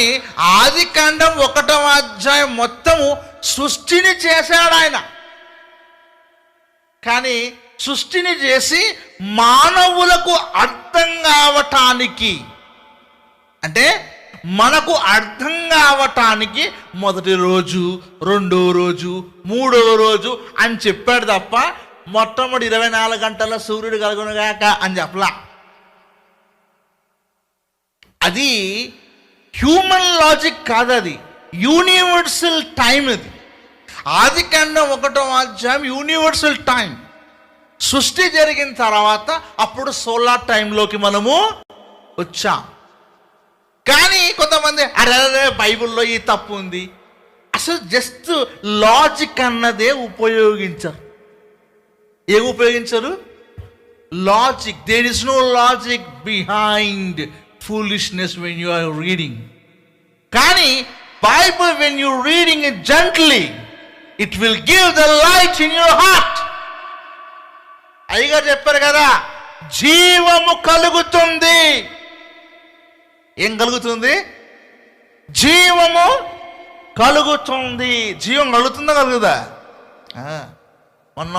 కానీ ఆది కాండం ఒకటవ అధ్యాయం మొత్తము సృష్టిని చేశాడు ఆయన. కానీ సృష్టిని చేసి మానవులకు అర్థం కావటానికి అంటే మనకు అర్థం కావటానికి మొదటి రోజు రెండో రోజు మూడో రోజు అని చెప్పాడు తప్ప మొట్టమొదటి ఇరవై నాలుగు గంటల సూర్యుడు కలుగునుగాక అని చెప్పలా. అది హ్యూమన్ లాజిక్ కాదు అది యూనివర్సల్ టైం అది ఆది కాండం ఒకటో అధ్యాయం యూనివర్సల్ టైం సృష్టి జరిగిన తర్వాత అప్పుడు సోలార్ టైంలోకి మనము వచ్చాం. కానీ కొంతమంది అరే అరే బైబిల్లో ఈ తప్పు ఉంది. అసలు జస్ట్ లాజిక్ అన్నదే ఉపయోగించరు. ఏం ఉపయోగించరు? Logic. There is no logic behind foolishness when you are reading కానీ Bible when you reading it gently it will give the light in your heart అయ్యగా చెప్పారు కదా జీవము కలుగుతుంది. ఏం కలుగుతుంది? జీవము కలుగుతుంది. జీవం కలుగుతుందా కలుగుదా? మొన్న